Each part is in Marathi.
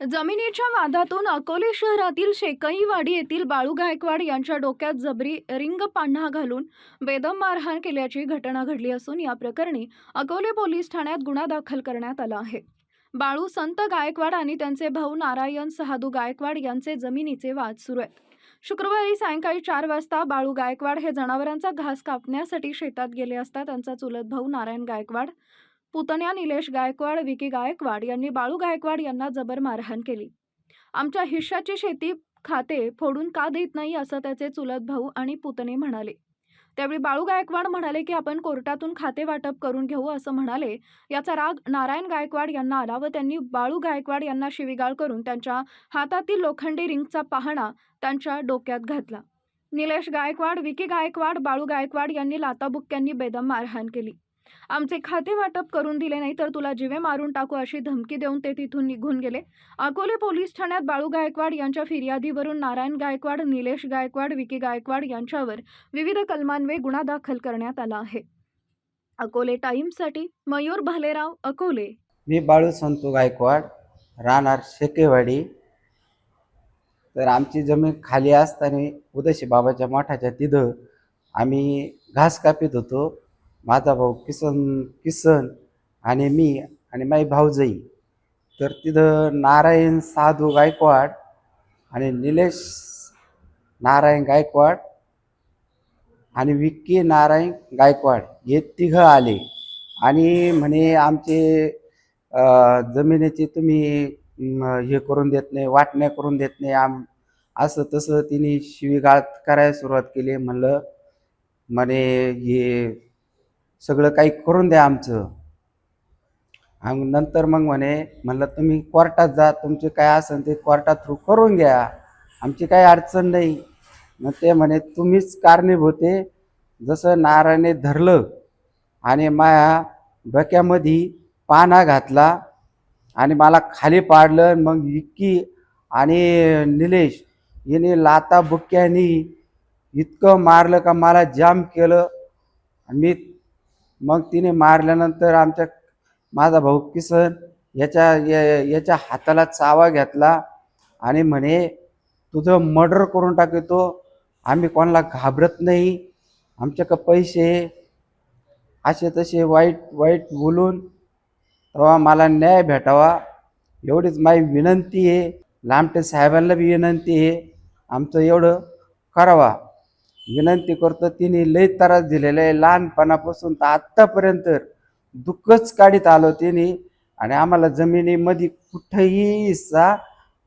जमिनीच्या वादातून अकोले शहरातील शेकईवाडी येथील बाळू गायकवाड यांच्या डोक्यात जबरी रिंग पान्हा घालून बेदम मारहाण केल्याची घटना घडली असून या प्रकरणी अकोले पोलीस ठाण्यात गुन्हा दाखल करण्यात आला आहे. बाळू संत गायकवाड आणि त्यांचे भाऊ नारायण सहादू गायकवाड यांचे जमिनीचे वाद सुरू आहेत. शुक्रवारी सायंकाळी चार वाजता बाळू गायकवाड हे जनावरांचा घास कापण्यासाठी शेतात गेले असता त्यांचा चुलत भाऊ नारायण गायकवाड पुतण्या निलेश गायकवाड विकी गायकवाड यांनी बाळू गायकवाड यांना जबर मारहाण केली. आमच्या हिश्याची शेती खाते फोडून का देत नाही? असं त्याचे चुलत भाऊ आणि पुतणे म्हणाले. त्यावेळी बाळू गायकवाड म्हणाले की आपण कोर्टातून खाते वाटप करून घेऊ असं म्हणाले. याचा राग नारायण गायकवाड यांना आला व त्यांनी बाळू गायकवाड यांना शिवीगाळ करून त्यांच्या हातातील लोखंडी रिंगचा पाहणा त्यांच्या डोक्यात घातला. निलेश गायकवाड विकी गायकवाड बाळू गायकवाड यांनी लाताबुक्क्यांनी बेदम मारहाण केली. आमचे खाते वाटप करून दिले नाही तर तुला जिवे मारून टाकू अशी धमकी देऊन ते तिथून निघून गेले. अकोले पोलीस ठाण्यात बाळू गायकवाड यांच्या फिर्यादीवरून नारायण गायकवाड निलेश गायकवाड विकी गायकवाड यांच्यावर विविध कलमांवे गुन्हा दाखल करण्यात आला आहे. अकोले टाइम्ससाठी मयूर भालेराव अकोले. मी बाळू संतू गायकवाड राहणार शेकेवाडी. तर आमची जमीन खाली असताना उदशी बाबाच्या मठाच्या तिथं आम्ही घास कापित होतो. माझा भाऊ किसन किसन आणि मी आणि माझी भाऊजाई. तर तिथं नारायण साधू गायकवाड आणि निलेश नारायण गायकवाड आणि विक्की नारायण गायकवाड हे तिघं आले. आणि म्हणे आमचे जमिनीचे जमिनीची तुम्ही हे करून देत नाही वाटण्या करून देत नाही आम असं तसं तिने शिवीगाळ करायला सुरुवात केली. म्हणलं म्हणे हे सगळं काही करून द्या आमचं. आणि नंतर मग म्हणे म्हणलं तुम्ही कोर्टात जा तुमचे काय असेल ते कोर्टात थ्रू करून घ्या. आमची काही अडचण नाही. मग ते म्हणे तुम्हीच कारणीभूते जसं नारायणे धरलं आणि माया डोक्यामध्ये पाना घातला आणि मला खाली पाडलं मग विक्की आणि निलेश याने लाता बुक्क्यानी इतकं मारलं का मला जाम केलं. मी मग तिने मारल्यानंतर आमच्या माझा भाऊ किसन याच्या या- याच्या हाताला चावा घेतला आणि म्हणे तुझं मर्डर करून टाकतो आम्ही कोणाला घाबरत नाही. आमच्याकडं पैसे असे तसे वाईट वाईट बोलून तेव्हा मला न्याय भेटावा. एवढीच माझी विनंती आहे. लामटे साहेबांना बी विनंती आहे. आमचं एवढं करावा. विनंती करतो तिने लय त्रास दिलेला आहे. लहानपणापासून तर आत्तापर्यंत दुःखच काढीत आलो तिने. आणि आम्हाला जमिनीमध्ये कुठंही हिस्सा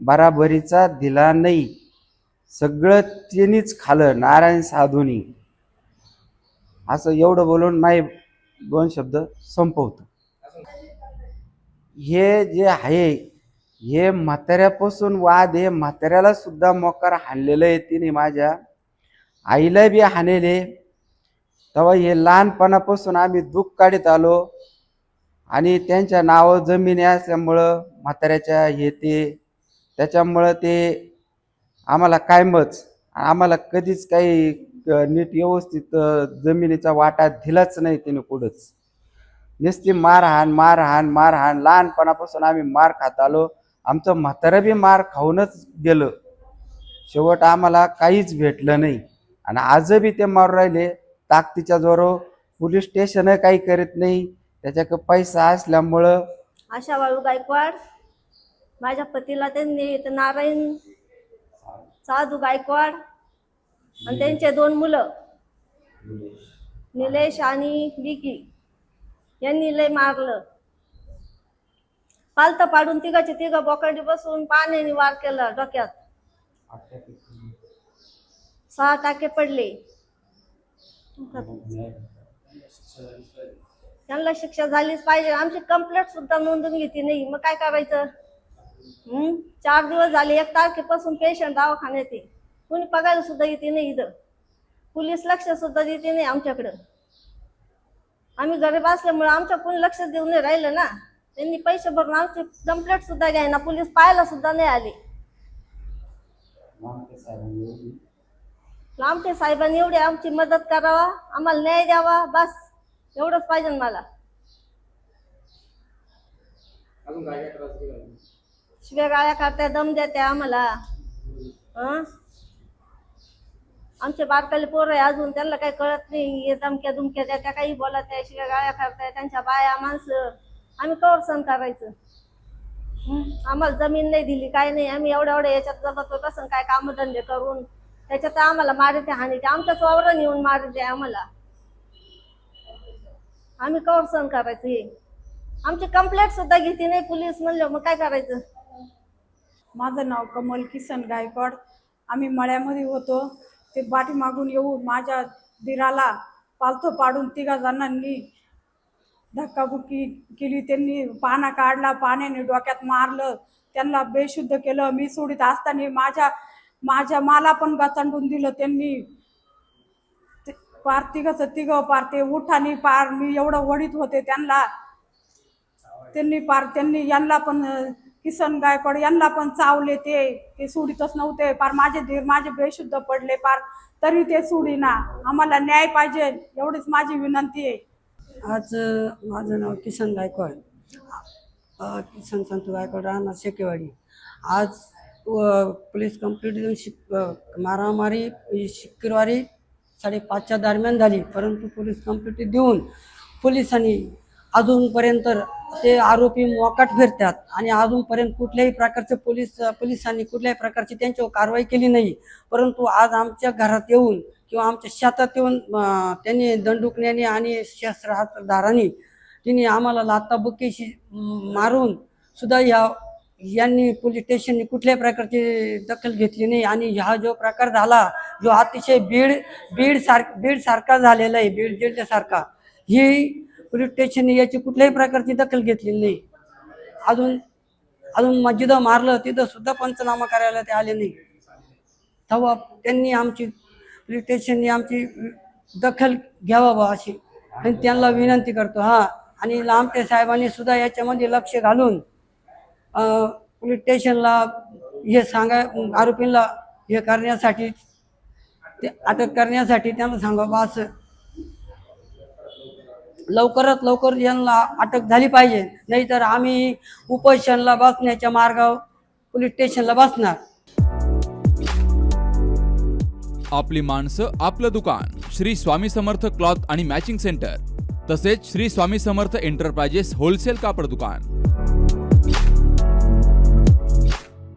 बराबरीचा दिला नाही. सगळं तिनेच खालं नारायण साधूनी. असं एवढं बोलून माई दोन शब्द संपवतो. हे जे आहे हे म्हाताऱ्यापासून वाद हे म्हाताऱ्याला सुद्धा मोकार हाणलेलं आहे तिने माझ्या आईला बी हाणेले. तेव्हा हे लहानपणापासून आम्ही दुःख काढत आलो. आणि त्यांच्या नावं जमिनी असल्यामुळं म्हाताऱ्याच्या हे ते त्याच्यामुळं ते आम्हाला कायमच आम्हाला कधीच काही नीट व्यवस्थित जमिनीचा वाटा दिलाच नाही तिने कुठंच. नुसती मारहाण मारहाण मारहाण लहानपणापासून आम्ही मार खात आलो. आमचं म्हातारं बी मार खाऊनच गेलं. शेवट आम्हाला काहीच भेटलं नाही. आणि आजही ते मारून राहिले. ताकदीच्या जोरो. पोलीस स्टेशन काही करीत नाही. त्याच्याकडे पैसा असल्यामुळं. आशा वाळू गायकवाड माझ्या पतीला त्यांनी ते नारायण साधू गायकवाड आणि त्यांचे दोन मुलं निलेश आणि विकी यांनी लय मारलं. पालत पाडून तिघाचे तिघ बोकंडी बसून पाण्याने वार केला डोक्यात. सहा टाके पडले. त्यांना शिक्षा झालीच पाहिजे. आमची कंप्लेंट सुद्धा नोंदून घेतली नाही. मग काय करायचं? हम्म? चार दिवस झाले एक तारखेपासून पेशंट दवाखान्यात आहे. कुणी बघायला सुद्धा येते नाही इथं. पोलीस लक्ष सुद्धा देते नाही आमच्याकडं. आम्ही गरीब असल्यामुळे आमच्या कोणी लक्ष देऊन नाही राहिलं ना. त्यांनी पैसे भरून आमची कंप्लेंट सुद्धा घ्यायना. पोलीस पाहायला सुद्धा नाही आले. लांबटे साहेबांनी एवढी आमची मदत करावा आम्हाला न्याय द्यावा बस. एवढंच पाहिजे मला. शिव्या गाळ्या करताय दम देत्या आम्हाला. हं? आमचे बारकाले पोरं आहे अजून त्यांना काही कळत नाही. हे धमक्या दुमक्या द्या त्या काही बोलत आहे शिव्या गाळ्या करताय त्यांच्या बाया माणसं. आम्ही कवर सण करायचं. हं? आम्हाला जमीन नाही दिली काय नाही. आम्ही एवढ्या एवढ्या याच्यात जगतो कसं काय कामधंदे करून? त्याच्यात आम्हाला मारते हानी आमच्याच वावरण येऊन मारते आम्हाला. आम्ही कवर सहन करायचं हे? आमची कंप्लेंट सुद्धा घेते नाही पोलीस म्हणलं मग काय करायचं? माझं नाव कमल किसन गायकवाड. आम्ही मळ्यामध्ये होतो. ते बाटी मागून येऊन माझ्या दिराला पालथो पाडून तिघा जणांनी धक्काबुक्की केली. त्यांनी पाना काढला पाण्याने डोक्यात मारलं. त्यांना बेशुद्ध केलं. मी सोडीत असताना माझ्या माझ्या मला पण गचांडून दिलं त्यांनी. ते- पार तिघचं तिघं पार ते उठाने पार मी एवढं वडीत होते त्यांना. त्यांनी पार त्यांनी यांना पण किसन गायकवाड यांना पण चावले ते. ते सोडीतच नव्हते. पार माझे धीर माझे बेशुद्ध पडले पार. तरी ते सोडीना आम्हाला न्याय पाहिजे एवढीच माझी विनंती आहे. आज माझं नाव किसन गायकवाड. किसन संतू गायकवाड राहणार शेकेवाडी. आज पोलीस कंप्लीट देऊन शिक मारामारी म्हणजे शुक्रवारी साडेपाचच्या दरम्यान झाली. परंतु पोलीस कंप्लीट देऊन पोलिसांनी अजूनपर्यंत ते आरोपी मोकाट फिरतात आणि अजूनपर्यंत कुठल्याही प्रकारचे पोलीस पोलिसांनी कुठल्याही प्रकारची त्यांच्यावर कारवाई केली नाही. परंतु आज आमच्या घरात येऊन किंवा आमच्या शेतात येऊन त्यांनी दंडुकण्याने आणि शस्त्रधारांनी तिने आम्हाला लाताबुक्कीशी मारून सुद्धा या यांनी पोलीस स्टेशनने कुठल्याही प्रकारची दखल घेतली नाही. आणि हा जो प्रकार झाला जो अतिशय बीड बीड सार बीड सारखा झालेला आहे बीड जिल्ह्यासारखा ही पोलीस स्टेशनने याची कुठल्याही प्रकारची दखल घेतलेली नाही. अजून अजून जिथं मारलं तिथं सुद्धा पंचनामा करायला ते आले नाही. तेव्हा त्यांनी आमची पोलीस स्टेशननी आमची दखल घ्यावा बा अशी. आणि त्यांना विनंती करतो हा. आणि लांबटे साहेबांनी सुद्धा याच्यामध्ये लक्ष घालून पोलीस स्टेशनला हे सांगा आरोपींना हे करण्यासाठी ते अटक करण्यासाठी त्यांना सांगा बा असं. लवकरात लवकर यांना अटक झाली पाहिजे. नाहीतर आम्ही उपोषणला बसण्याच्या मार्गावर पोलीस स्टेशनला बसणार. आपली माणसं आपलं दुकान. श्री स्वामी समर्थ क्लॉथ आणि मॅचिंग सेंटर. तसेच श्री स्वामी समर्थ एंटरप्राइजेस होलसेल कापड दुकान.